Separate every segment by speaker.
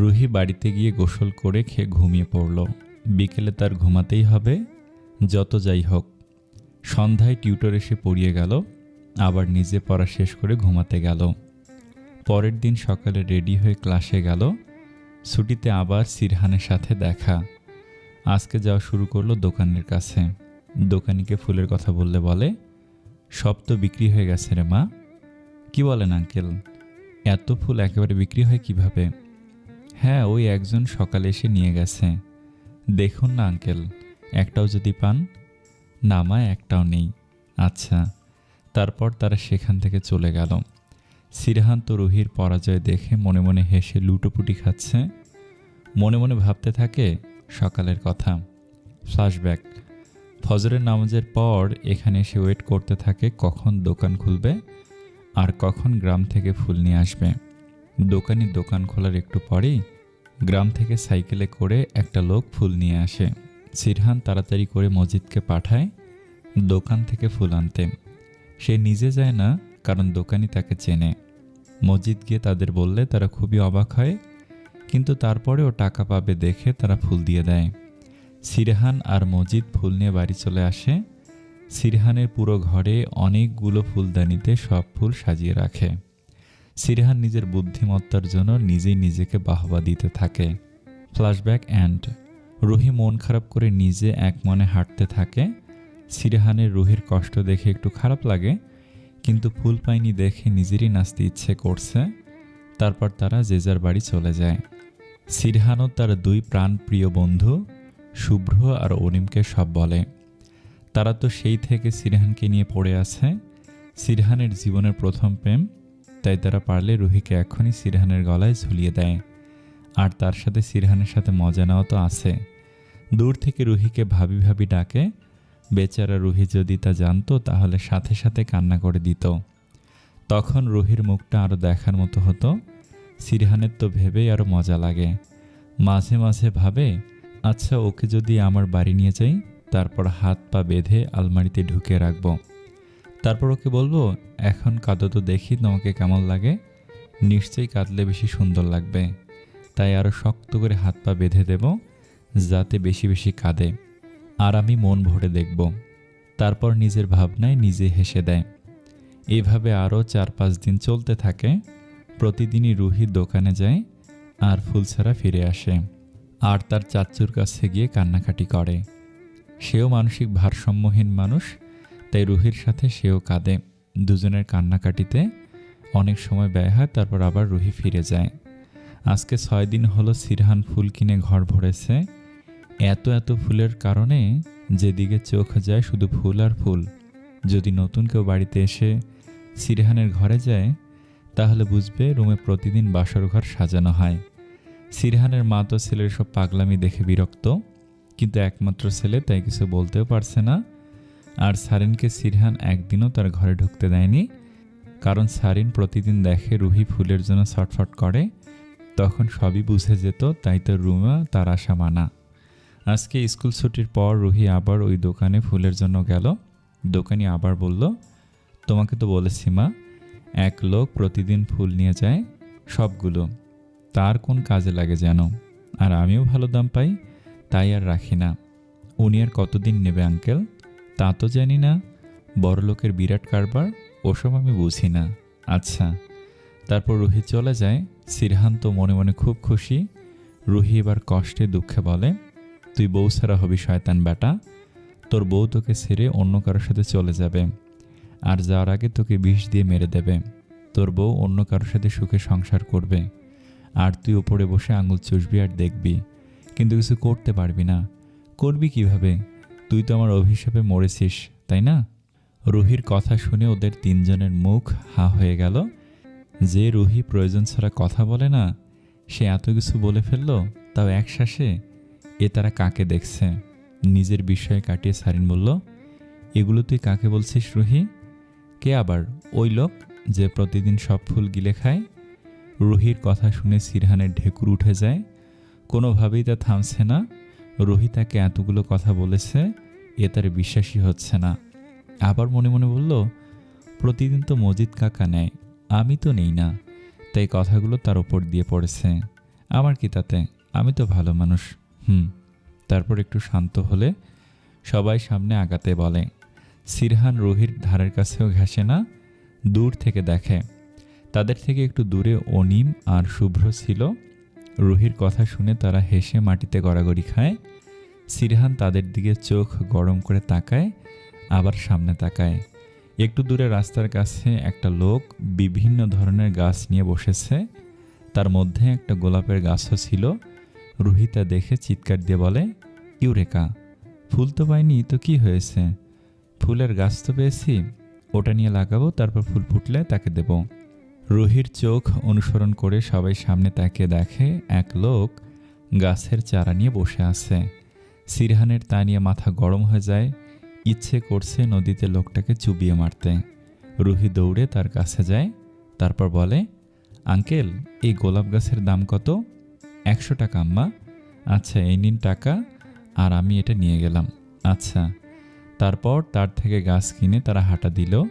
Speaker 1: রুহি বাড়িতে গিয়ে গোসল করে খেয়ে ঘুমিয়ে পড়ল। বিকেলে তার ঘুমাতেই হবে, যত যাই হোক। সন্ধ্যায় টিউটর এসে পড়িয়ে গেল, আবার নিজে পড়া শেষ করে ঘুমাতে গেল। পরের দিন সকালে রেডি হয়ে ক্লাসে গেল, ছুটিতে আবার সিরহানের সাথে দেখা। আজকে যাওয়া শুরু করল দোকানের কাছে। দোকানিকে ফুলের কথা বললে বলে, সব তো বিক্রি হয়ে গেছে রে মা। কি বলেন আঙ্কেল? এত ফুল একেবারে বিক্রি হয় কীভাবে? হ্যাঁ ওই একজন সকালে এসে নিয়ে গেছে। দেখুন না, আঙ্কেল, একটাও যদি পান? না মা, একটাও নেই। আচ্ছা তারপর তারা সেখান থেকে চলে গেল। সিরহান্ত রুহির পরাজয় দেখে মনে মনে হেসে লুটোপুটি খাচ্ছে। মনে মনে ভাবতে থাকে, সকালের কথা। ফ্ল্যাশব্যাক ফজরের নামাজের পর এখানে এসে ওয়েট করতে থাকে কখন দোকান খুলবে আর কখন গ্রাম থেকে ফুল নিয়ে আসবে। দোকানি দোকান খোলার একটু পরেই গ্রাম থেকে সাইকেলে করে একটা লোক ফুল নিয়ে আসে। সিরহান তাড়াতাড়ি করে মসজিদকে পাঠায় দোকান থেকে ফুল আনতে। সে নিজে যায় না, কারণ দোকানি তাকে চেনে। মসজিদ গিয়ে তাদের বললে তারা খুবই অবাক হয়, কিন্তু তারপরেও টাকা পাবে দেখে তারা ফুল দিয়ে দেয়। সিরহান আর মজিদ ফুল নিয়ে বাড়ি চলে আসে। সিরহানের পুরো ঘরে অনেকগুলো ফুলদানিতে সব ফুল সাজিয়ে রাখে। সিরহান নিজের বুদ্ধিমত্তার জন্য নিজেই নিজেকে বাহবা দিতে থাকে। ফ্ল্যাশব্যাক অ্যান্ড রুহি মন খারাপ করে নিজে এক মনে হাঁটতে থাকে। সিরহানের রুহির কষ্ট দেখে একটু খারাপ লাগে, কিন্তু ফুল পাইনি দেখে নিজেরই নাচতে ইচ্ছে করছে। তারপর তারা যে যার বাড়ি চলে যায়। সিরহানও তার দুই প্রাণপ্রিয় বন্ধু, শুভ্র আর অনিমকে সব বলে। তারা তো সেই থেকে সিরহানকে নিয়ে পড়ে আছে। সিরহানের জীবনের প্রথম প্রেম তাই তারা পারলে রুহিকে এখনই সিরহানের গলায় ঝুলিয়ে দেয়। আর তার সাথে সিরহানের সাথে মজা নেওয়া তো আছে। দূর থেকে রুহিকে ভাবি ভাবি ডাকে, বেচারা রুহি যদি তা জানতো তাহলে সাথে সাথে কান্না করে দিত। তখন রুহির মুখটা আরও দেখার মতো হতো। সিরহানের তো ভেবেই আরও মজা লাগে। মাঝে মাঝে ভাবে আচ্ছা ওকে যদি আমার বাড়ি নিয়ে যাই, তারপর হাত পা বেঁধে আলমারিতে ঢুকে রাখব। তারপর ওকে বলব, এখন কাঁদো তো দেখি তোমাকে কেমন লাগে। নিশ্চয়ই কাঁদলে বেশি সুন্দর লাগবে। তাই আরও শক্ত করে হাত পা বেঁধে দেব, যাতে বেশি বেশি কাঁদে। আর আমি মন ভরে দেখব। তারপর নিজের ভাবনায় নিজে হেসে দেয়। এভাবে আরও চার পাঁচ দিন চলতে থাকে। প্রতিদিনই রুহি দোকানে যায় আর ফুল ছাড়া ফিরে আসে। আর তার চাচ্চুর কাছে গিয়ে কান্নাকাটি করে। সেও মানসিক ভারসাম্যহীন মানুষ তাই রুহির সাথে সেও কাঁদে। দুজনের কান্নাকাটিতে অনেক সময় ব্যয় হয়, তারপর আবার রুহি ফিরে যায়। আজকে ছয় দিন হলো সিরহান ফুল কিনে ঘর ভরেছে। এত এত ফুলের কারণে যেদিকে চোখ যায় শুধু ফুল আর ফুল। যদি নতুন কেউ বাড়িতে এসে সিরহানের ঘরে যায়, তাহলে বুঝবে রুমে প্রতিদিন বাসর ঘর সাজানো হয়। সিরহানের মা তো ছেলের সব পাগলামি দেখে বিরক্ত, কিন্তু একমাত্র ছেলে তাই কিছু বলতেও পারছে না। আর সারিনকে সিরহান একদিনও তার ঘরে ঢুকতে দেয়নি। কারণ সারিন প্রতিদিন দেখে রুহি ফুলের জন্য ছটফট করে। তখন সবই বুঝে যেত, তাই তো রুমা তার আশা মানা। আজকে স্কুল ছুটির পর রুহি আবার ওই দোকানে ফুলের জন্য গেল। দোকানি আবার বলল, তোমাকে তো বলেছি মা, এক লোক প্রতিদিন ফুল নিয়ে যায়, সবগুলো। তার কোন কাজে লাগে যেন আর আমিও ভালো দাম পাই, তাই আর রাখি না। উনি আর কতদিন নেবে আঙ্কেল? তা তো জানি না। বড় লোকের বিরাট কারবার, ওসব আমি বুঝি না। আচ্ছা তারপর রুহি চলে যায়। সিরহান্ত মনে মনে খুব খুশি। রুহি এবার কষ্টে দুঃখে বলে, তুই বউ ছাড়া হবি শয়তান বেটা। তোর বউ তোকে ছেড়ে অন্য কারোর সাথে চলে যাবে। আর যাওয়ার আগে তোকে বিষ দিয়ে মেরে দেবে। তোর বউ অন্য কারোর সাথে সুখে সংসার করবে। আর তুই ওপরে বসে আঙুল চুষবি আর দেখবি। কিন্তু কিছু করতে পারবি না। করবি কীভাবে? তুই তো আমার অভিশাপে মরেছিস, তাই না? রুহির কথা শুনে ওদের তিনজনের মুখ হা হয়ে গেল। যে রুহি প্রয়োজন ছাড়া কথা বলে না, সে এত কিছু বলে ফেলল, তাও এক শ্বাসে এ তারা কাকে দেখছে? নিজের বিষয়ে কাটিয়ে সারিন বলল, এগুলো তুই কাকে বলছিস রুহি? কে আবার? ওই লোক যে প্রতিদিন সব ফুল গিলে খায়? রুহির কথা শুনে সিরহানের ঢেকুর উঠে যায়। কোনোভাবেই তা থামছে না। রুহি তাকে এতগুলো কথা বলেছে, এ তার বিশ্বাসই হচ্ছে না। আবার মনে মনে বলল, প্রতিদিন তো মজিদ কাকা নেয়, আমি তো নেই না। তাই কথাগুলো তার ওপর দিয়ে পড়েছে। আমার কি তাতে? আমি তো ভালো মানুষ। হুম। তারপর একটু শান্ত হলে সবাই সামনে আগাতে বলে, সিরহান রোহির ধারের কাছেও ঘেসে না, দূর থেকে দেখে। তাদের থেকে একটু দূরে অনিম আর শুভ্র ছিল। রুহির কথা শুনে তারা হেসে মাটিতে গড়াগড়ি খায়। সিরহান তাদের দিকে চোখ গরম করে তাকায়, আবার সামনে তাকায়। একটু দূরে রাস্তার কাছে একটা লোক বিভিন্ন ধরনের গাছ নিয়ে বসেছে। তার মধ্যে একটা গোলাপের গাছও ছিল। রুহি তা দেখে চিৎকার দিয়ে বলে ইউরেকা ফুল তো পাইনি, তো কি হয়েছে? ফুলের গাছ তো পেয়েছি, ওটা নিয়ে লাগাবো, তারপর ফুল ফুটলে তাকে দেব। রুহির চোখ অনুসরণ করে সবাই সামনে তাকে দেখে, এক লোক গাছের চারা নিয়ে বসে আছে। সিরহানের তা নিয়ে মাথা গরম হয়ে যায়, ইচ্ছে করছে নদীতে লোকটাকে চুবিয়ে মারতে। রুহি দৌড়ে তার কাছে যায়, তারপর বলে, আঙ্কেল, এই গোলাপ গাছের দাম কত? একশো টাকা, আম্মা। আচ্ছা এই নিন টাকা, আর আমি এটা নিয়ে গেলাম। আচ্ছা। তারপর তার থেকে গাছ কিনে তারা হাঁটা দিল।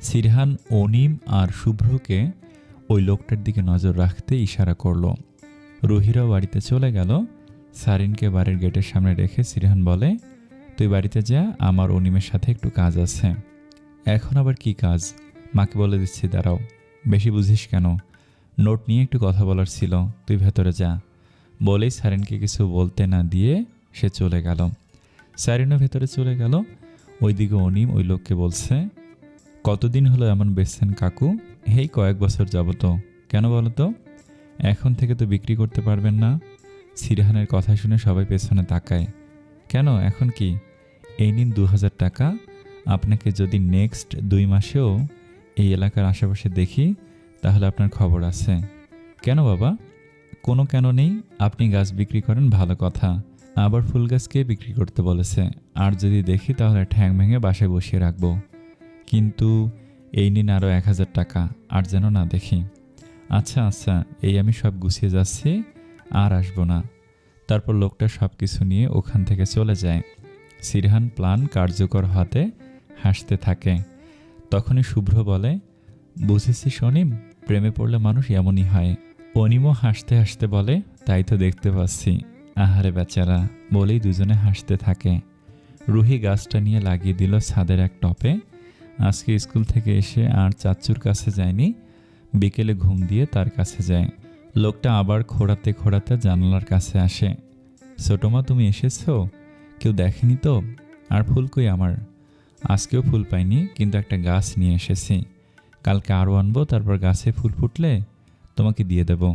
Speaker 1: সিরহান, অনিম আর শুভ্রকে ওই লোকটার দিকে নজর রাখতে ইশারা করল। রুহিরাও বাড়িতে চলে গেল। সারিনকে বাড়ির গেটের সামনে রেখে সিরহান বলে, তুই বাড়িতে যা, আমার অনিমের সাথে একটু কাজ আছে। এখন আবার কি কাজ? মাকে বলে দিচ্ছি, দাঁড়াও। বেশি বুঝিস কেন? নোট নিয়ে একটু কথা বলার ছিল। তুই ভেতরে যা। বলেই সারিনকে কিছু বলতে না দিয়ে সে চলে গেল। সারিনও ভেতরে চলে গেল। ওইদিকে অনিম ওই লোককে বলছে কতদিন হলো এমন বেচছেন কাকু? হেই কয়েক বছর যাব তো কেন বলো তো? এখন থেকে তো বিক্রি করতে পারবেন না। সিরহানের কথা শুনে সবাই পেছনে তাকায়। কেন? এখন কি? এই নিন দু হাজার টাকা। আপনাকে যদি নেক্সট দুই মাসেও এই এলাকার আশেপাশে দেখি, তাহলে আপনার খবর আছে। কেন বাবা? কোনো কেন নেই। আপনি গাছ বিক্রি করেন, ভালো কথা। আবার ফুল গাছকে বিক্রি করতে বলেছে? আর যদি দেখি, তাহলে ঠ্যাং ভেঙে বাসায় বসিয়ে রাখব। কিন্তু এই নিন আরও এক হাজার টাকা, আর যেন না দেখি। আচ্ছা আচ্ছা এই আমি সব গুছিয়ে যাচ্ছি, আর আসব না। তারপর লোকটা সব কিছু নিয়ে ওখান থেকে চলে যায়। সিরহান প্ল্যান কার্যকর হাতে হাসতে থাকে। তখনই শুভ্র বলে বুঝেছি সনিম প্রেমে পড়লে মানুষ এমনই হয়। অনিমও হাসতে হাসতে বলে, তাই তো দেখতে পাচ্ছি। আহারে বেচারা, বলেই দুজনে হাসতে থাকে। রুহি গাছটা নিয়ে লাগিয়ে দিল ছাদের এক টপে আজকে স্কুল থেকে এসে আর চাচ্চুর কাছে যায়নি। বিকেলে ঘুম দিয়ে তার কাছে যায়। লোকটা আবার খোড়াতে খোড়াতে জানালার কাছে আসে। ছোটমা তুমি এসেছ? কেউ দেখেনি তো? আর ফুল কই আমার? আজকেও ফুল পাইনি, কিন্তু একটা গাছ নিয়ে এসেছি। কালকে আরও আনব, তারপর গাছে ফুল ফুটলে তোমাকে দিয়ে দেব।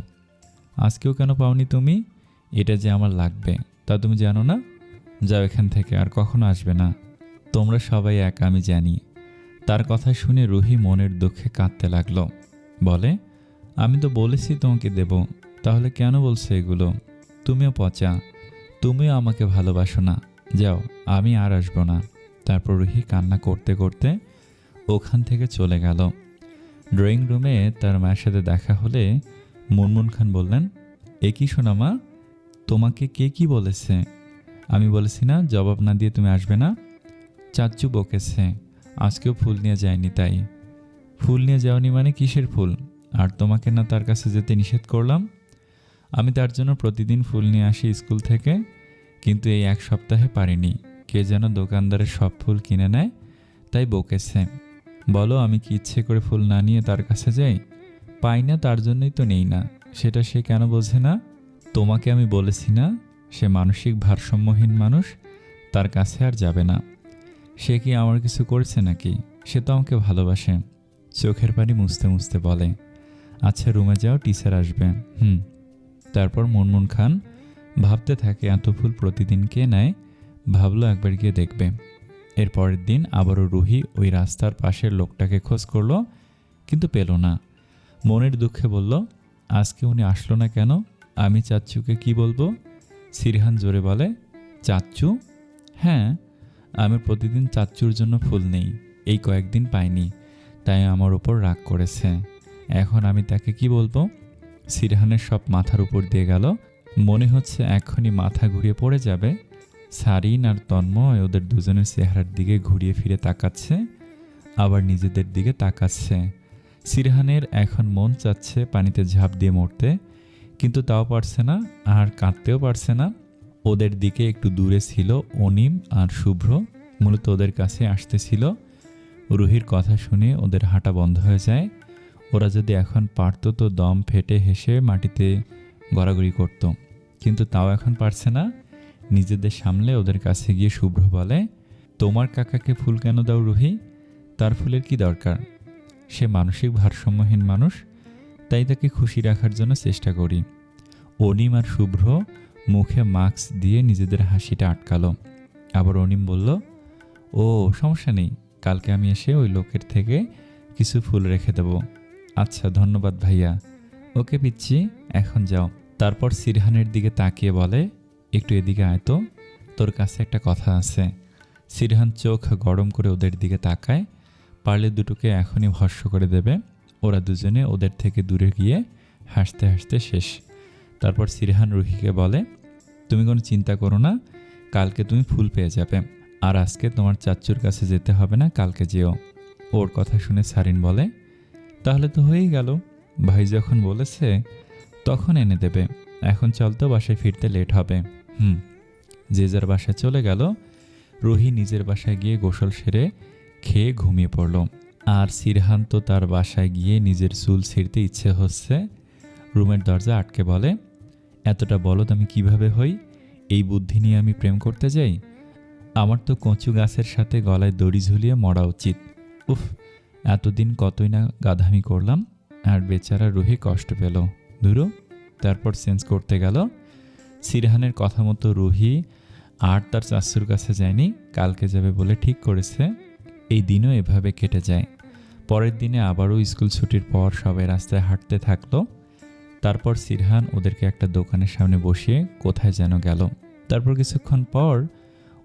Speaker 1: আজকেও কেন পাওনি তুমি? এটা যে আমার লাগবে, তা তুমি জানো না? যাও এখান থেকে, আর কখনো আসবে না। তোমরা সবাই এক, আমি জানি। তার কথা শুনে রুহি মনের দুঃখে কাঁদতে লাগল। বলে, আমি তো বলেছি তোমাকে দেব, তাহলে কেন বলছো এগুলো? তুমিও পচা, তুমিও আমাকে ভালোবাসো না। যাও, আমি আর আসব না। তারপর রুহি কান্না করতে করতে ওখান থেকে চলে গেল। ড্রয়িং রুমে তার মায়ের সাথে দেখা হলে মুনমুন খান বললেন, এ কি শোনা মা, তোমাকে কে কি বলেছে? আমি বলেছি না, জবাব না দিয়ে তুমি আসবে না। চাচ্চু বকেছে। আজকেও ফুল নিয়ে যায়নি তাই। ফুল নিয়ে যাওনি মানে কিসের ফুল? আর তোমাকে না তার কাছে যেতে নিষেধ করলাম? আমি তার জন্য প্রতিদিন ফুল নিয়ে আসি স্কুল থেকে, কিন্তু এই এক সপ্তাহে পারিনি। কে যেন দোকানদারের সব ফুল কিনে নেয়, তাই বকেছে। বলো, আমি কি ইচ্ছে করে ফুল না নিয়ে তার কাছে যাই? পাই না, তার জন্যই তো নেই না। সেটা সে কেন বোঝে না? তোমাকে আমি বলেছি না, সে মানসিক ভারসাম্যহীন মানুষ, তার কাছে আর যাবে না। সে কি আমার কিছু করেছে নাকি? সে তো আমাকে ভালোবাসে। চোখের পানি মুছতে মুছতে বলে আচ্ছা রুমে যাও, টিচার আসবে। হুম। তারপর মুনমুন খান ভাবতে থাকে, এত ফুল প্রতিদিন কে নেয়? ভাবলো একবার গিয়ে দেখবে। এর পরের দিন আবারও রুহি ওই রাস্তার পাশের লোকটাকে খোঁজ করল, কিন্তু পেল না। মনের দুঃখে বলল, আজকে উনি আসলো না কেন? আমি চাচ্চুকে কি বলব? সিরহান জোরে বলে, চাচ্চু? হ্যাঁ আমি প্রতিদিন চাচ্চুর জন্য ফুল নেই, এই কয়েকদিন পাইনি, তাই আমার ওপর রাগ করেছে। এখন আমি তাকে কি বলব? সিরহানের সব মাথার উপর দিয়ে গেল, মনে হচ্ছে এখনই মাথা ঘুরিয়ে পড়ে যাবে। সারিন আর তন্ময় ওদের দুজনের চেহারার দিকে ঘুরিয়ে ফিরে তাকাচ্ছে, আবার নিজেদের দিকে তাকাচ্ছে। সিরহানের এখন মন চাচ্ছে পানিতে ঝাঁপ দিয়ে মরতে, কিন্তু তাও পারছে না, আর কাঁদতেও পারছে না। ওদের দিকে একটু দূরে ছিল অনিম আর শুভ্র। মূলত ওদের কাছে আসতেছিল। রুহির কথা শুনে ওদের হাঁটা বন্ধ হয়ে যায়। ওরা যদি এখন পারতো তো দম ফেটে হেসে মাটিতে গড়াগড়ি করতো। কিন্তু তাও এখন পারছে না। নিজেদের সামলে ওদের কাছে গিয়ে শুভ্র বলে, তোমার কাকাকে ফুল কেন দাও রুহি? তার ফুলের কি দরকার? সে মানসিক ভারসাম্যহীন মানুষ, তাই তাকে খুশি রাখার জন্য চেষ্টা করি। অনিম আর শুভ্র মুখে মাস্ক দিয়ে নিজেদের হাসিটা আটকালো। আবার অনিম বলল, ও, সমস্যা নেই, কালকে আমি এসে ওই লোকের থেকে কিছু ফুল রেখে দেব। আচ্ছা ধন্যবাদ ভাইয়া। ওকে পিচ্ছি, এখন যাও। তারপর সিরহানের দিকে তাকিয়ে বলে, একটু এদিকে আয় তো, তোর কাছে একটা কথা আছে। সিরহান চোখ গরম করে ওদের দিকে তাকায়, পারলে দুটোকে এখনই ভস্য করে দেবে। ওরা দুজনে ওদের থেকে দূরে গিয়ে হাসতে হাসতে শেষ। তারপর সিরহান রুহিকে বলে, তুমি কোনো চিন্তা করো না, কালকে তুমি ফুল পেয়ে যাবে। আর আজকে তোমার চাচ্চুর কাছে যেতে হবে না, কালকে যেও। ওর কথা শুনে সারিন বলে, তাহলে তো হয়েই গেল। ভাই যখন বলেছে, তখন এনে দেবে। এখন চল তো বাসায় ফিরতে লেট হবে। হুম, যে যার বাসায় চলে গেল, রুহি নিজের বাসায় গিয়ে গোসল সেরে খেয়ে ঘুমিয়ে পড়ল। আর সিরহান তো তার বাসায় গিয়ে নিজের চুল ছিঁড়তে ইচ্ছে হচ্ছে, রুমের দরজা আটকে বলে এতটা বলদ আমি কীভাবে হই? এই বুদ্ধি নিয়ে আমি প্রেম করতে যাই? আমার তো কচু গাছের সাথে গলায় দড়ি ঝুলিয়ে মরা উচিত। উফ, এতদিন কতই না গাধামি করলাম, আর বেচারা রুহি কষ্ট পেল। ধুরু, তারপর চেঞ্জ করতে গেল। সিরহানের কথা মতো রুহি আর তার চাচুর কাছে যায়নি, কালকে যাবে বলে ঠিক করেছে। এই দিনও এভাবে কেটে যায়। পরের দিনে আবারও স্কুল ছুটির পর সবাই রাস্তায় হাঁটতে থাকল। তারপর সিরহান ওদেরকে একটা দোকানের সামনে বসিয়ে কোথায় যেন গেল। তারপর কিছুক্ষণ পর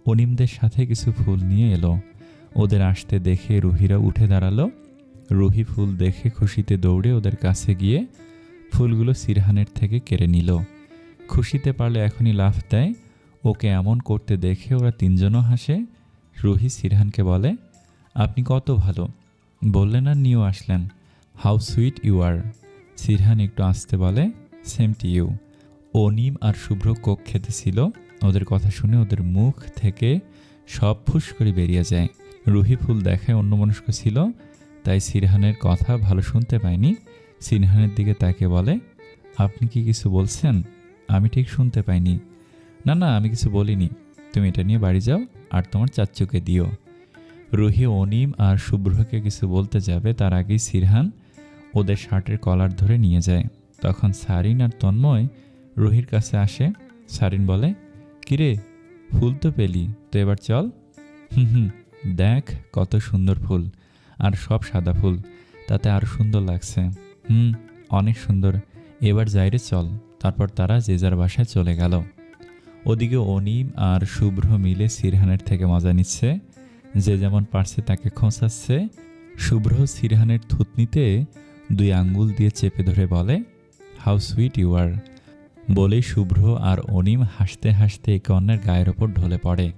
Speaker 1: অনিমদের সাথে কিছু ফুল নিয়ে এলো। ওদের আসতে দেখে রুহিরা উঠে দাঁড়াল। রুহি ফুল দেখে খুশিতে দৌড়ে ওদের কাছে গিয়ে ফুলগুলো সিরহানের থেকে কেড়ে নিল। খুশিতে পারলে এখনই লাফ দেয়। ওকে এমন করতে দেখে ওরা তিনজনও হাসে। রুহি সিরহানকে বলে, আপনি কত ভালো। বললেন আর নিয়েও আসলেন। How sweet you are. Sirhan একটু আসতে বলে সেম টু ইউ অনিম আর শুভ্র কোক খেতেছিল ওদের কথা শুনে ওদের মুখ থেকে সব ফুস করে বেরিয়ে যায়। রুহি ফুল দেখায় অন্যমনস্ক ছিল, তাই সিরহানের কথা ভালো শুনতে পায়নি। সিরহানের দিকে তাকে বলে, আপনি কি কিছু বলছেন? আমি ঠিক শুনতে পাইনি। না না, আমি কিছু বলিনি। তুমি এটা নিয়ে বাড়ি যাও আর তোমার চাচ্চুকে দিও। রুহি, অনিম আর শুভ্রকে কিছু বলতে যাবে তার আগেই সিরহান ওদের শার্টের কলার ধরে নিয়ে যায়। তখন সারিন আর তন্ময় রুহির কাছে আসে। সারিন বলে, কিরে, ফুল তো পেলি, তো এবার চল। হুম হুম, দেখ কত সুন্দর ফুল, আর সব সাদা ফুল, তাতে আরও সুন্দর লাগছে। হুম, অনেক সুন্দর, এবার যাইরে চল। তারপর তারা যে যার বাসায় চলে গেল। ওদিকে অনিম আর শুভ্র মিলে সিরহানের থেকে মজা নিচ্ছে। যে যেমন পারছে তাকে খোঁচাচ্ছে। শুভ্র সিরহানের থুতনিতে দুই আঙ্গুল দিয়ে চেপে ধরে বলে হাউ সুইট ইউ আর বলেই শুভ্র আর অনিম হাসতে হাসতে একে অন্যের গায়ের ওপর ঢলে পড়ে।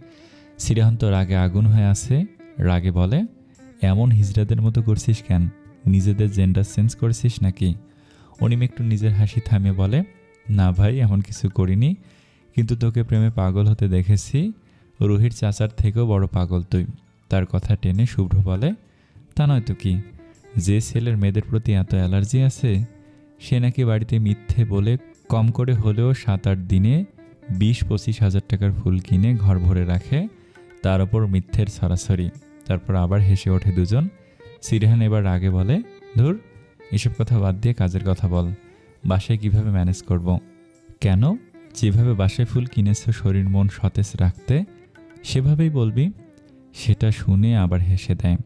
Speaker 1: সিরহান তো রাগে আগুন হয়ে আছে। রাগে বলে, এমন হিজড়াদের মতো করছিস কেন? নিজেদের জেন্ডার চেঞ্জ করেছিস নাকি? অনিম একটু নিজের হাসি থামিয়ে বলে, না ভাই, এমন কিছু করিনি। কিন্তু তোকে প্রেমে পাগল হতে দেখেছি। রুহির চাচার থেকেও বড় পাগল তুই। তার কথা টেনে শুভ্র বলে, তা নয় তো কি? যে ছেলের মেয়েদের প্রতি এত অ্যালার্জি আছে, সে নাকি বাড়িতে মিথ্যে বলে কম করে হলেও সাত আট দিনে বিশ পঁচিশ হাজার টাকার ফুল কিনে ঘর ভরে রাখে, তার ওপর মিথ্যের সরাসরি। তারপর আবার হেসে ওঠে দুজন। সিরহান এবার আগে বলে, ধুর, এসব কথা বাদ দিয়ে কাজের কথা বল। বাসায় কীভাবে ম্যানেজ করব। কেন? যেভাবে বাসায় ফুল কিনেছ শরীর মন সতেজ রাখতে, সেভাবেই বলবি। সেটা শুনে আবার হেসে দেয়।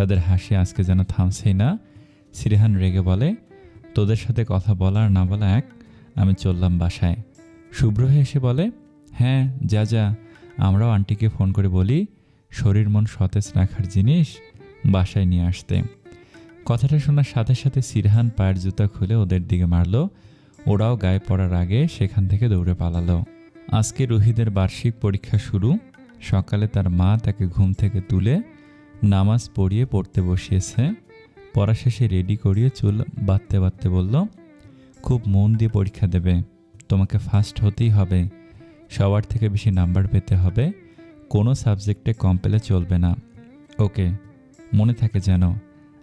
Speaker 1: তাদের হাসি আজকে যেন থামছেই না। সিরেহান রেগে বলে, তোদের সাথে কথা বলা আর না বলা এক, আমি চললাম বাসায়। শুভ্র এসে বলে হ্যাঁ যা যা, আমরাও আন্টিকে ফোন করে বলি, শরীর মন সতেজ রাখার জিনিস বাসায় নিয়ে আসতে। কথাটা শোনার সাথে সাথে সিরহান পায়ের জুতা খুলে ওদের দিকে মারল। ওরাও গায়ে পড়ার আগে সেখান থেকে দৌড়ে পালালো। আজকে রুহিদের বার্ষিক পরীক্ষা শুরু। সকালে তার মা তাকে ঘুম থেকে তুলে নামাজ পড়িয়ে পড়তে বসিয়েছে। পড়া শেষে রেডি করিয়ে চুল বাঁধতে বাঁধতে বলল, খুব মন দিয়ে পরীক্ষা দেবে। তোমাকে ফার্স্ট হতেই হবে। সবার থেকে বেশি নাম্বার পেতে হবে। কোনো সাবজেক্টে কম পেলে চলবে না। ওকে, মনে থাকে যেন।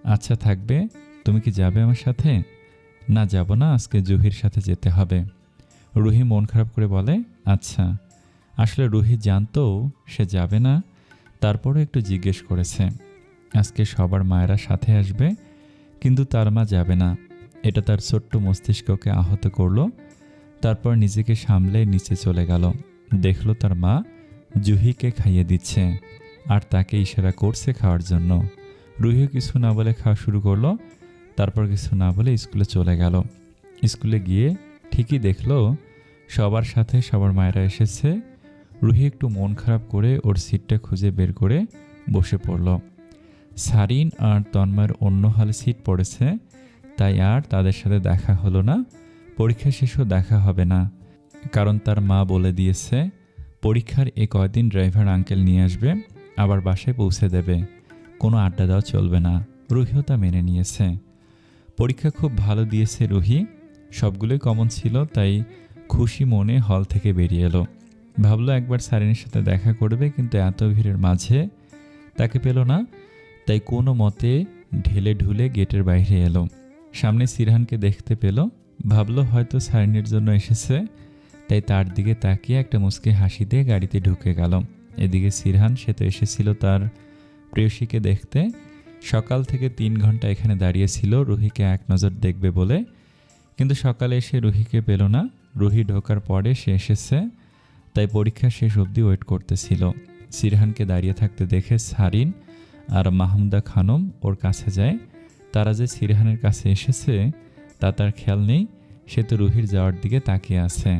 Speaker 1: আচ্ছা থাকবে, তুমি কি যাবে আমার সাথে? না, যাব না, আজকে জুহির সাথে যেতে হবে। রুহি মন খারাপ করে বলে আচ্ছা। আসলে রুহি জানতো, সে যাবে না। তারপরও একটু জিজ্ঞেস করেছে, আজকে সবার মায়েরা সাথে আসবে? কিন্তু তার মা যাবে না। এটা তার ছোট্ট মস্তিষ্ককে আহত করল, তারপর নিজেকে সামলে নিচে চলে গেল। দেখল তার মা জুহিকে খাইয়ে দিচ্ছে আর তাকে ইশারা করছে খাওয়ার জন্য। রুহিও কিছু না বলে খাওয়া শুরু করল, তারপর কিছু না বলে স্কুলে চলে গেল। স্কুলে গিয়ে ঠিকই দেখল সবার সাথে সবার মায়েরা এসেছে রুহি একটু মন খারাপ করে ওর সিটটা খুঁজে বের করে বসে পড়ল। সারিন আর তন্ময়ের অন্য হলে সিট পড়েছে, তাই আর তাদের সাথে দেখা হলো না। পরীক্ষা শেষও দেখা হবে না, কারণ তার মা বলে দিয়েছে, পরীক্ষার এ কয়দিন ড্রাইভার আঙ্কেল নিয়ে আসবে, আবার বাসায় পৌঁছে দেবে। কোনো আড্ডা দেওয়া চলবে না, রুহিও তা মেনে নিয়েছে। পরীক্ষা খুব ভালো দিয়েছে রুহি, সবগুলোই কমন ছিল, তাই খুশি মনে হল থেকে বেরিয়ে এলো। ভাবলো একবার সারিনের সাথে দেখা করবে, কিন্তু এত ভিড়ের মাঝে তাকে পেল না। তাই কোনো মতে ঢেলে ঢুলে গেটের বাইরে এলো। সামনে সিরহানকে দেখতে পেল। ভাবলো হয়তো সারিনের জন্য এসেছে। তাই তার দিকে তাকিয়ে একটা মুচকি হাসি দিয়ে গাড়িতে ঢুকে গেল। এদিকে সিরহান, সে তো এসেছিল তার প্রেয়সীকে দেখতে। সকাল থেকে তিন ঘণ্টা এখানে দাঁড়িয়েছিল রুহিকে এক নজর দেখবে বলে। কিন্তু সকালে এসে রুহিকে পেল না। রুহি ঢোকার পরে সে এসেছে। তাই পরীক্ষা শেষ অবধি ওয়েট করতেছিল। সিরহানকে দাঁড়িয়ে থাকতে দেখে সারিন আর মাহমুদা খানম ওর কাছে যায়। তারা যে সিরহানের কাছে এসেছে, তা তার খেয়াল নেই। সে তো রুহির যাওয়ার দিকে তাকিয়ে আছে।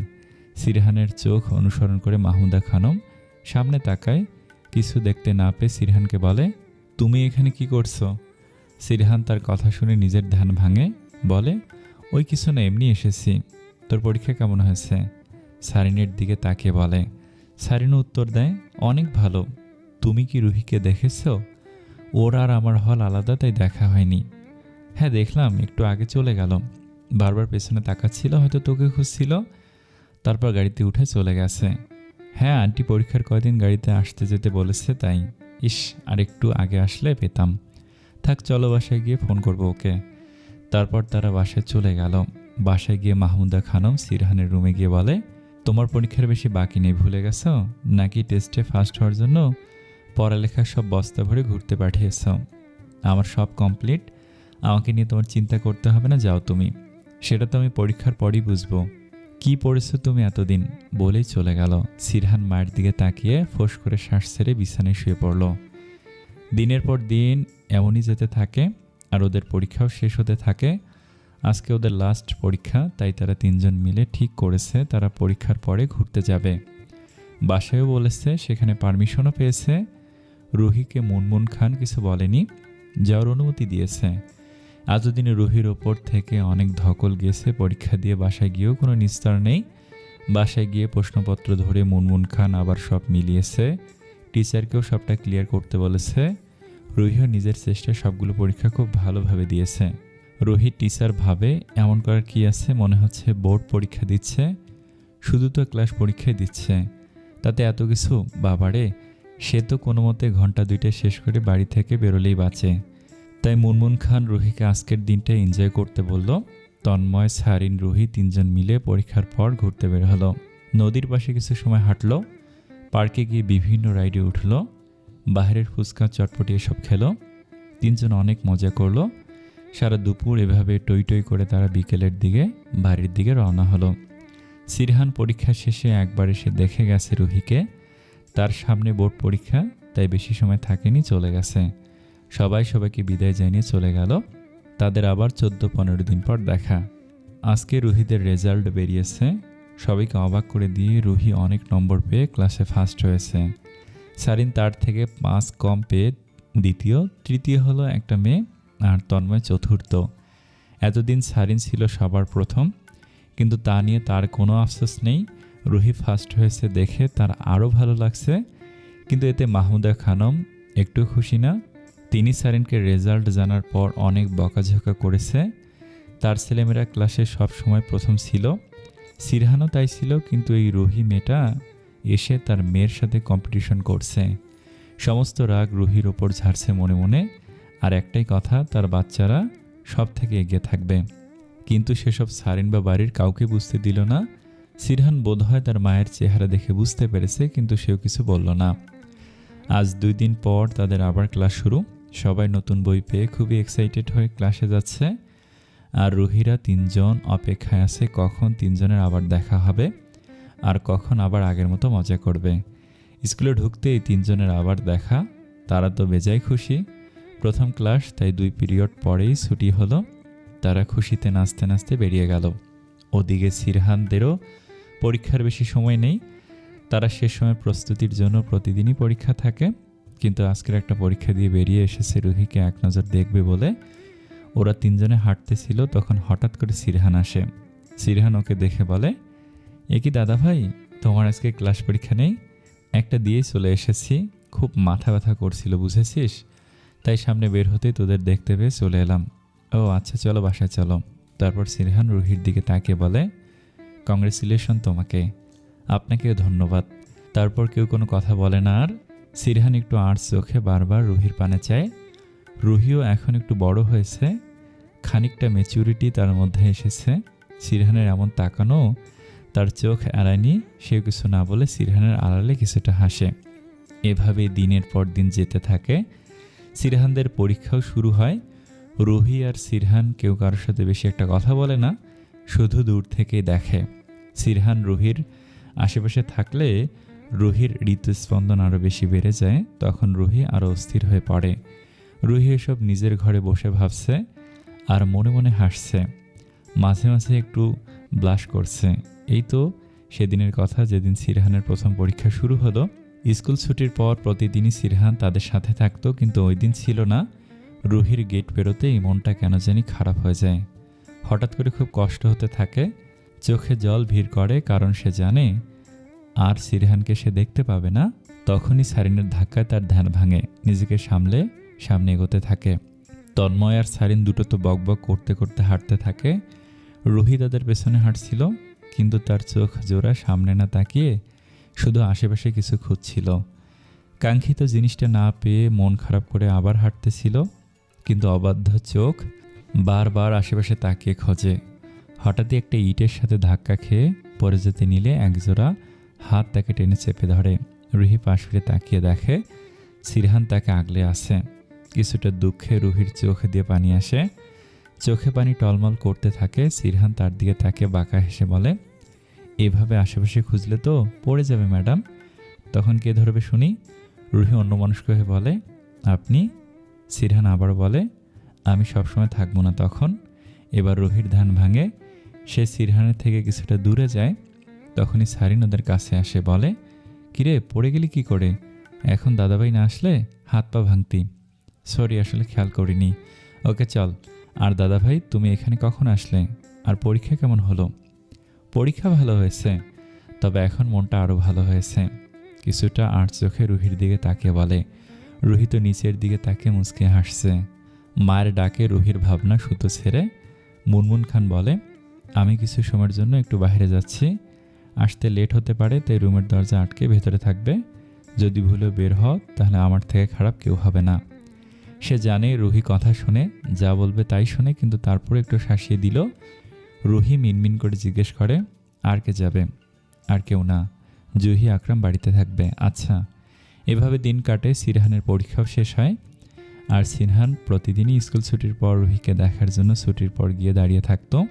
Speaker 1: সিরহানের চোখ অনুসরণ করে মাহমুদা খানম সামনে তাকায়। কিছু দেখতে না পেয়ে সিরহানকে বলে, তুমি এখানে কি করছ? সিরহান তার কথা শুনে নিজের ধ্যান ভাঙে, বলে, ওই কিছু না, এমনি এসেছি। তোর পরীক্ষা কেমন হয়েছে? সারিনের দিকে তাকে বলে সারিনও উত্তর দেয়, অনেক ভালো। তুমি কি রুহিকে দেখেছ? ওর আর আমার হল আলাদা, তাই দেখা হয়নি। হ্যাঁ দেখলাম, একটু আগে চলে গেল। বারবার পেছনে তাকাচ্ছিল, হয়তো তোকে খুঁজছিল। তারপর গাড়িতে উঠে চলে গেছে। হ্যাঁ আন্টি পরীক্ষার কয়দিন গাড়িতে আসতে যেতে বলেছে, তাই। ইস, আর একটু আগে আসলে পেতাম। থাক, চলো বাসায় গিয়ে ফোন করব ওকে। তারপর তারা বাসায় চলে গেল। বাসায় গিয়ে মাহমুদা খানম সিরহানের রুমে গিয়ে বলে তোমার পরীক্ষার বেশি বাকি নেই ভুলে গেছো? নাকি টেস্টে ফার্স্ট হওয়ার জন্য পড়ালেখা সব বস্তা ভরে ঘুরতে পাঠিয়েছ? আমার সব কমপ্লিট আমাকে নিয়ে তোমার চিন্তা করতে হবে না, যাও তুমি। সেটা তো আমি পরীক্ষার পরই বুঝব। কি পড়েছো তুমি এতদিন? বলেই চলে গেল। সিরহান মায়ের দিকে তাকিয়ে ফোঁস করে শ্বাস ছেড়ে বিছানায় শুয়ে পড়ল। দিনের পর দিন এমনই যেতে থাকে, আর ওদের পরীক্ষাও শেষ হতে থাকে আজকে ওদের লাস্ট পরীক্ষা, তাই তারা তিনজন মিলে ঠিক করেছে, তারা পরীক্ষার পরে ঘুরতে যাবে। বাসায়ও বলেছে, সেখানে পারমিশনও পেয়েছে। রুহিকে মুনমুন খান কিছু বলেনি, যাওয়ার অনুমতি দিয়েছে। এতদিনে রুহির ওপর থেকে অনেক ধকল গেছে, পরীক্ষা দিয়ে বাসায় গিয়েও কোনো নিস্তার নেই। বাসায় গিয়ে প্রশ্নপত্র ধরে মুনমুন খান আবার সব মিলিয়েছে। টিচারকেও সবটা ক্লিয়ার করতে বলেছে। রুহিও নিজের চেষ্টায় সবগুলো পরীক্ষা খুব ভালোভাবে দিয়েছে। রোহিত টিচার ভাবে এমন করার কি আছে? মনে হচ্ছে বোর্ড পরীক্ষা দিচ্ছে, শুধু তো ক্লাস পরীক্ষাই দিচ্ছে। তাতে এত কিছু? বাবারে, সে তো কোনো মতে ঘণ্টা দুইটা শেষ করে বাড়ি থেকে বেরোলেই বাঁচে। তাই মুনমুন খান রুহিকে আজকের দিনটা এনজয় করতে বলল। তন্ময়, সারিন রুহি তিনজন মিলে পরীক্ষার পর ঘুরতে বের হলো। নদীর পাশে কিছু সময় হাঁটলো। পার্কে গিয়ে বিভিন্ন রাইডে উঠল। বাইরের ফুচকা, চটপটি এসব খেলো। তিনজন অনেক মজা করল। সারা দুপুর এভাবে টই টই করে তারা বিকেলের দিকে বাড়ির দিকে রওনা হলো। সিরহান পরীক্ষা শেষে একবার এসে দেখে গেছে রুহিকে। তার সামনে বোর্ড পরীক্ষা, তাই বেশি সময় থাকেনি, চলে গেছে। সবাই সবাইকে বিদায় জানিয়ে চলে গেল। তাদের আবার চোদ্দ পনেরো দিন পর দেখা। আজকে রুহিদের রেজাল্ট বেরিয়েছে। সবাইকে অবাক করে দিয়ে রুহি অনেক নম্বর পেয়ে ক্লাসে ফার্স্ট হয়েছে। সারিন তার থেকে পাঁচ কম পেয়ে দ্বিতীয়, তৃতীয় হলো একটা মেয়ে। আর তন্ময় চতুর্থ। এতদিন সারিন ছিল সবার প্রথম, কিন্তু তা নিয়ে তার কোনো আফসোস নেই। রুহি ফার্স্ট হয়েছে দেখে তার আরও ভালো লাগছে, কিন্তু এতে মাহমুদা খানম একটু খুশি না। তিনি সারিনকে রেজাল্ট জানার পর অনেক বকাঝকা করেছে। তার ছেলেমেয়েরা ক্লাসে সব সময় প্রথম ছিল। সিরহানও তাই ছিল, কিন্তু এই রুহি মেয়েটা এসে তার মেয়ের সাথে কম্পিটিশন করছে। সমস্ত রাগ রুহির ওপর ঝাড়ছে মনে মনে। আর একটাই কথা, তার বাচ্চারা সব থেকে এগিয়ে থাকবে। কিন্তু সেসব সারিন বা বাড়ির কাউকে বুঝতে দিল না। সিরহান বোধহয় তার মায়ের চেহারা দেখে বুঝতে পেরেছে, কিন্তু সেও কিছু বলল না। আজ দুই দিন পর তাদের আবার ক্লাস শুরু। সবাই নতুন বই পেয়ে খুবই এক্সাইটেড হয়ে ক্লাসে যাচ্ছে। আর রুহিরা তিনজন অপেক্ষায় আছে কখন তিনজনের আবার দেখা হবে আর কখন আবার আগের মতো মজা করবে। স্কুলে ঢুকতেই তিনজনের আবার দেখা, তারা তো বেজায় খুশি। প্রথম ক্লাস, তাই দুই পিরিয়ড পরেই ছুটি হলো। তারা খুশিতে নাচতে নাচতে বেরিয়ে গেল। ওদিকে সিরহানদেরও পরীক্ষার বেশি সময় নেই। তারা সে সময় প্রস্তুতির জন্য প্রতিদিনই পরীক্ষা থাকে। কিন্তু আজকের একটা পরীক্ষা দিয়ে বেরিয়ে এসেছে রুহিকে এক নজর দেখবে বলে। ওরা তিনজনে হাঁটতেছিল, তখন হঠাৎ করে সিরহান আসে। সিরহান ওকে দেখে বলে, এ কি দাদা ভাই তোমার আজকে ক্লাস পরীক্ষা নেই? একটা দিয়েই চলে এসেছি। খুব মাথা ব্যথা করছিল, বুঝেছিস? তাই সামনে বের হতেই তোদের দেখতে পেয়ে চলে এলাম। ও আচ্ছা চলো বাসায়, চলো। তারপর সিরহান রুহির দিকে তাকিয়ে বলে, কংগ্রেচুলেশন তোমাকে। আপনাকেও ধন্যবাদ। তারপর কেউ কোনো কথা বলে না আর? সিরহান একটু আর্টস চোখে বারবার রুহির পানে চায়। রুহিও এখন একটু বড় হয়েছে। খানিকটা ম্যাচুরিটি তার মধ্যে এসেছে। সিরহানের এমন তাকানো, তার চোখ এড়ায়নি। সে কিছু না বলে সিরহানের আড়ালে কিছুটা হাসে। এভাবে দিনের পর দিন যেতে থাকে। সিরহানদের পরীক্ষাও শুরু হয়। রুহি আর সিরহান কেউ কারোর সাথে বেশি একটা কথা বলে না, শুধু দূর থেকেই দেখে। সিরহান রুহির আশেপাশে থাকলে রুহির ঋতুস্পন্দন আরও বেশি বেড়ে যায়, তখন রুহি আরও অস্থির হয়ে পড়ে। রুহি এসব নিজের ঘরে বসে ভাবছে আর মনে মনে হাসছে। মাঝে মাঝে একটু ব্লাশ করছে। এই তো সেদিনের কথা যেদিন সিরহানের প্রথম পরীক্ষা শুরু হলো স্কুল ছুটির পর প্রতিদিনই সিরহান তাদের সাথে থাকতো, কিন্তু ওই দিন ছিল না। রুহির গেট পেরোতেই মনটা কেন জানি খারাপ হয়ে যায়। হঠাৎ করে খুব কষ্ট হতে থাকে, চোখে জল ভিড় করে, কারণ সে জানে, আর সিরহানকে সে দেখতে পাবে না। তখনই সারিনের ধাক্কায় তার ধ্যান ভাঙে, নিজেকে সামলে সামনে এগোতে থাকে। তন্ময় আর সারিন দুটো তো বকবক করতে করতে হাঁটতে থাকে। রুহি তাদের পেছনে হাঁটছিল, কিন্তু তার চোখ জোড়া সামনে না তাকিয়ে শুধু আশেপাশে কিছু খুঁজছিল। কাঙ্ক্ষিত জিনিসটা না পেয়ে মন খারাপ করে আবার হাঁটতেছিল, কিন্তু অবাধ্য চোখ বারবার আশেপাশে তাকিয়ে খোঁজে। হঠাৎই একটা ইটের সাথে ধাক্কা খেয়ে পরে যেতে নিলে একজোড়া হাত তাকে টেনে চেপে ধরে। রুহি পাশ ফিরে তাকিয়ে দেখে সিরহান তাকে আগলে আসে কিছুটা দুঃখে রুহির চোখ দিয়ে পানি আসে। চোখে পানি টলমল করতে থাকে, সিরহান তার দিকে তাকে বাঁকা হেসে বলে এভাবে আশেপাশে খুঁজলে তো পড়ে যাবে, ম্যাডাম। তখন কে ধরবে শুনি? রুহি অন্য মানুষ হয়ে বলে, আপনি? সিরহান আবার বলে, আমি সবসময় থাকব না তখন। এবার রুহির ধান ভাঙে। সে সিরহানের থেকে কিছুটা দূরে যায়। তখনই সারিন ওদের কাছে আসে, বলে, কিরে, পড়ে গেলি কি করে? এখন দাদাভাই না আসলে হাত পা ভাঙতি। সরি, আসলে খেয়াল করিনি। ওকে চল, আর দাদাভাই, তুমি এখানে কখন আসলে? আর পরীক্ষা কেমন হলো? পরীক্ষা ভালো হয়েছে, তবে এখন মনটা আরও ভালো হয়েছে। কিছুটা আট চোখে রুহির দিকে তাকে বলে, রুহি তো নিচের দিকে তাকে মুচকে হাসছে। মায়ের ডাকে রুহির ভাবনা সুতো ছেড়ে মুনমুন খান বলে, আমি কিছু সময়ের জন্য একটু বাইরে যাচ্ছি। আসতে লেট হতে পারে, তাই রুমের দরজা আটকে ভেতরে থাকবে। যদি ভুলে বের হও, তাহলে আমার থেকে খারাপ কেউ হবে না। সে জানে রুহি কথা শুনে, যা বলবে তাই শুনে, কিন্তু তারপরে একটু শাসিয়ে দিল রুহি মিনমিন করে জিজ্ঞেস করে, আর কে যাবে? আর কেউ না। জুহি আকরাম বাড়িতে থাকবে। আচ্ছা। এভাবে দিন কাটে, সিরহানের পরীক্ষাও শেষ হয়। আর সিনহান প্রতিদিনই স্কুল ছুটির পর রুহিকে দেখার জন্য ছুটির পর গিয়ে দাঁড়িয়ে থাকতো।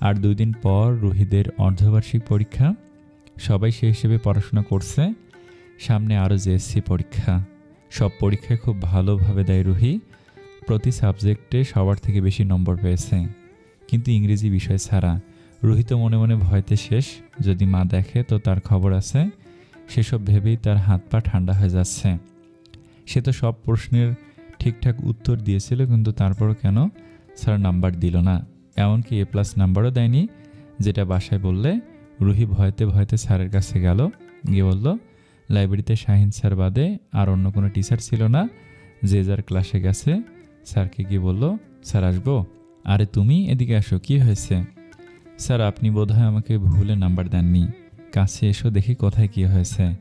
Speaker 1: আর দুই দিন পর রুহিদের অর্ধবার্ষিক পরীক্ষা। সবাই সেই হিসেবে পড়াশোনা করছে। সামনে আরও জেএসসি পরীক্ষা। সব পরীক্ষায় খুব ভালোভাবে দেয় রুহি। প্রতি সাবজেক্টে সবার থেকে বেশি নম্বর পেয়েছে। কিন্তু ইংরেজি বিষয় ছাড়া। রুহি তো মনে মনে ভয়তে শেষ। যদি মা দেখে, তো তার খবর আছে। সেসব ভেবেই তার হাত পা ঠান্ডা হয়ে যাচ্ছে। সে তো সব প্রশ্নের ঠিকঠাক উত্তর দিয়েছিল, কিন্তু তারপরও কেন? স্যার নাম্বার দিল না। এমনকি এ প্লাস নাম্বারও দেয়নি। যেটা বাসায় বললে, রুহি ভয়তে ভয়তে স্যারের কাছে গেল। গিয়ে বলল, লাইব্রেরিতে শাহিন স্যার বাদে আর অন্য কোনো টিচার ছিল না? যে যার ক্লাসে গেছে? স্যারকে গিয়ে বলল, স্যার আসব? আরে তুমি এদিকে আসো, কি হয়েছে? স্যার, আপনি বোধহয় আমাকে ভুলে নাম্বার দেননি। কাছে এসো, দেখি কোথায় কি হয়েছে।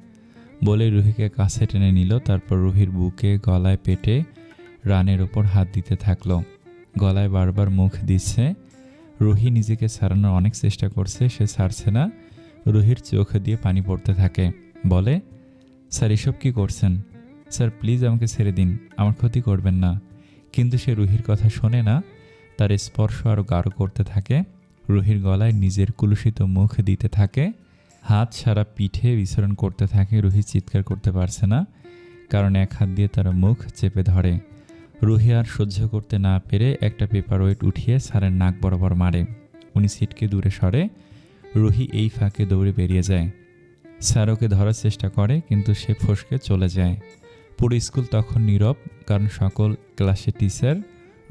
Speaker 1: বলে রুহিকে কাছে টেনে নিল, তারপর রুহির বুকে গলায় পেটে রানের ওপর হাত দিতে থাকল। গলায় বারবার মুখ দিচ্ছে। রুহি নিজেকে ছাড়ানোর অনেক চেষ্টা করছে, সে ছাড়ছে না। রুহির চোখ দিয়ে পানি পড়তে থাকে। বলে, স্যার, এসব কি করছেন? স্যার, প্লিজ আমাকে ছেড়ে দিন, আমার ক্ষতি করবেন না। কিন্তু সে রুহির কথা শোনে না। তার স্পর্শ আরও গাঢ় করতে থাকে, রুহির গলায় নিজের কুলুষিত মুখ দিতে থাকে, হাত সারা পিঠে বিচরণ করতে থাকে, রুহি চিৎকার করতে পারছে না, কারণ এক হাত দিয়ে তার মুখ চেপে ধরে। রুহি আর সহ্য করতে না পেরে একটা পেপার ওয়েট উঠিয়ে স্যারের নাক বরাবর মারে। উনি সিটকে দূরে সরে, রুহি এই ফাঁকে দৌড়ে বেরিয়ে যায়। স্যার ওকে ধরার চেষ্টা করে, কিন্তু সে ফসকে চলে যায়। পুরো স্কুল তখন নীরব, কারণ সকল ক্লাসে টিচার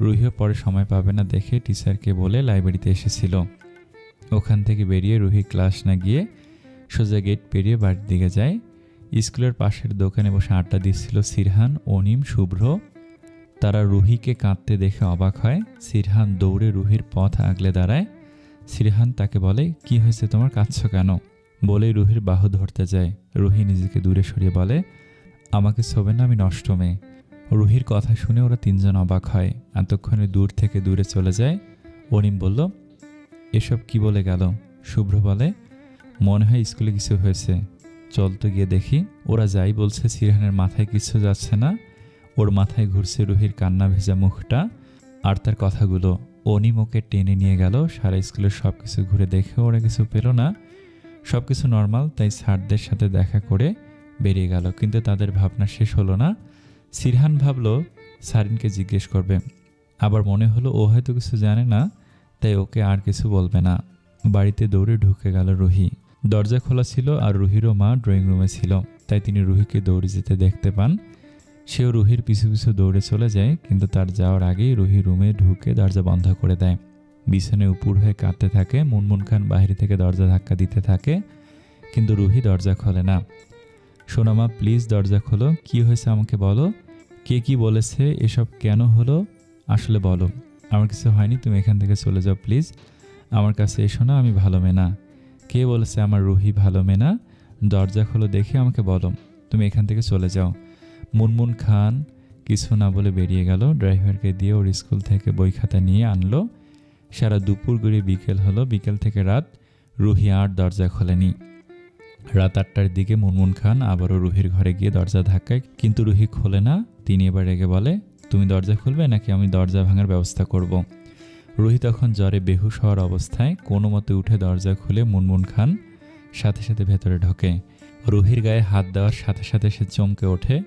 Speaker 1: রুহিও পরে সময় পাবে না দেখে টিচারকে বলে লাইব্রেরিতে এসেছিল। ওখান থেকে বেরিয়ে রুহি ক্লাস না গিয়ে সোজা গেট পেরিয়ে বাড়ির দিকে যায়। স্কুলের পাশের দোকানে বসে আড্ডা দিচ্ছিল সিরহান, অনিম, শুভ্র। তারা রুহিকে কাঁদতে দেখে অবাক হয়। সিরহান দৌড়ে রুহির পথ আগলে দাঁড়ায়। সিরহান তাকে বলে, কি হয়েছে? তোমার কাঁদছ কেন? বলেই রুহির বাহু ধরতে যায়। রুহি নিজেকে দূরে সরিয়ে বলে, আমাকে ছোবে না আমি নষ্ট মেয়ে। রুহির কথা শুনে ওরা তিনজন অবাক হয়। এতক্ষণে দূর থেকে দূরে চলে যায়। অনিম বলল, এসব কি বলে গেল? শুভ্র বলে, মনে হয় স্কুলে কিছু হয়েছে। চল তো গিয়ে দেখি। ওরা যাই বলছে সিরহানের মাথায় কিছু যাচ্ছে না। ওর মাথায় ঘুরছে রুহির কান্না ভেজা মুখটা আর তার কথাগুলো। অনিম ওকে টেনে নিয়ে গেল। সারা স্কুলের সব কিছু ঘুরে দেখে ওরা কিছু পেল না। সব কিছু নর্মাল, তাই স্যারদের সাথে দেখা করে বেরিয়ে গেল। কিন্তু তাদের ভাবনা শেষ হলো না। সিরহান ভাবল, সারিনকে জিজ্ঞেস করবে। আবার মনে হলো ও হয়তো কিছু জানে না, তাই ওকে আর কিছু বলবে না। বাড়িতে দৌড়ে ঢুকে গেল রুহি। দরজা খোলা ছিল আর রুহিরও মা ড্রয়িং রুমে ছিল, তাই তিনি রুহিকে দৌড়ে যেতে দেখতে পান। সেও রুহির পিছু পিছু দৌড়ে চলে যায়, কিন্তু তার যাওয়ার আগেই রুহি রুমে ঢুকে দরজা বন্ধ করে দেয়। বিছানে উপুর হয়ে কাঁদতে থাকে, মুনমুন খান বাহির থেকে দরজা ধাক্কা দিতে থাকে, কিন্তু রুহি দরজা খোলে না। সোনামা, প্লিজ দরজা খোলো, কি হয়েছে আমাকে বলো? কে কি বলেছে, এসব কেন হলো, আসলে বলো। আমার কিছু হয়নি, তুমি এখান থেকে চলে যাও, প্লিজ। আমার কাছে এসো না, আমি ভালো মেনা কে বলেছে আমার রুহি ভালো মেনা দরজা খোলো, দেখে আমাকে বলো। তুমি এখান থেকে চলে যাও। মুনমুন খান কিছু না বলে বেরিয়ে গেল। ড্রাইভারকে দিয়ে ওর স্কুল থেকে বই খাতা নিয়ে আনলো। সারা দুপুর গড়িয়ে বিকেল হলো। বিকেল থেকে রাত রুহি আর দরজা খোলেনি। রাত আটটার দিকে মুনমুন খান আবারও রুহির ঘরে গিয়ে দরজা ধাক্কায়, কিন্তু রুহি খোলে না। তিনি এবার রেগে বলে, তুমি দরজা খুলবে নাকি আমি দরজা ভাঙার ব্যবস্থা করব। রুহি তখন জ্বরে বেহুশ হওয়ার অবস্থায় কোনো মতে উঠে দরজা খুলে মুনমুন খান, সাথে সাথে ভেতরে ঢোকে। রুহির গায়ে হাত দেওয়ার সাথে সাথে সে চমকে ওঠে।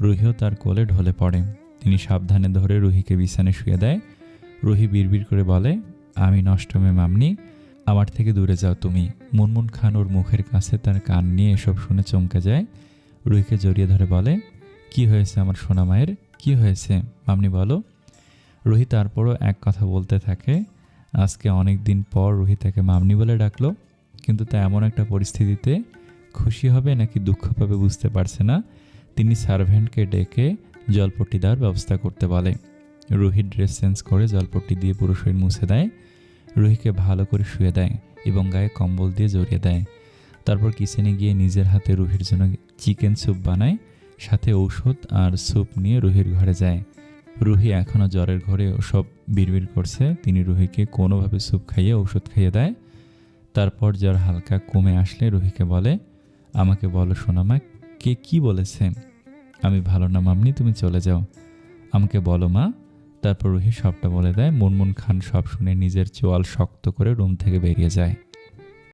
Speaker 1: রুহিও তার কোলে ঢলে পড়ে। তিনি সাবধানে ধরে রুহিকে বিছানে শুয়ে দেয়। রুহি বিড়বিড় করে বলে, আমি নষ্ট মে মামনি, আমার থেকে দূরে যাও তুমি। মুনমুন খান ওর মুখের কাছে তার কান নিয়ে এসব শুনে চমকে যায়। রুহিকে জড়িয়ে ধরে বলে কি হয়েছে আমার সোনা মায়ের? কি হয়েছে? মামনি বলো। রুহি তারপরও এক কথা বলতে থাকে, আজকে অনেক দিন পর রুহি তাকে মামনি বলে ডাকলো, কিন্তু তা এমন একটা পরিস্থিতিতে খুশি হবে নাকি দুঃখ পাবে বুঝতে পারছে না। তিনি সার্ভেন্টকে ডেকে জলপট্টি দেওয়ার ব্যবস্থা করতে বলে। রুহি ড্রেস চেঞ্জ করে জলপট্টি দিয়ে পুরো শরীর মুছে দেয়। রুহিকে ভালো করে শুয়ে দেয় এবং গায়ে কম্বল দিয়ে জড়িয়ে দেয়। তারপর কিচেনে গিয়ে নিজের হাতে রুহির জন্য চিকেন স্যুপ বানায়। সাথে ঔষধ আর স্যুপ নিয়ে রুহির ঘরে যায়। রুহি এখনও জ্বরের ঘরে ওসব বিড়বিড় করছে। তিনি রুহিকে কোনোভাবে স্যুপ খাইয়ে ঔষধ খাইয়ে দেয়। তারপর জ্বর হালকা কমে আসলে রুহিকে বলে, আমাকে বলো সোনামা, কে কি বলেছে? আমি ভালো না মামনি, তুমি চলে যাও। আমাকে বলো মা। তারপর রুহি সবটা বলে দেয়। মুনমুন খান সব শুনে নিজের চোয়াল শক্ত করে রুম থেকে বেরিয়ে যায়।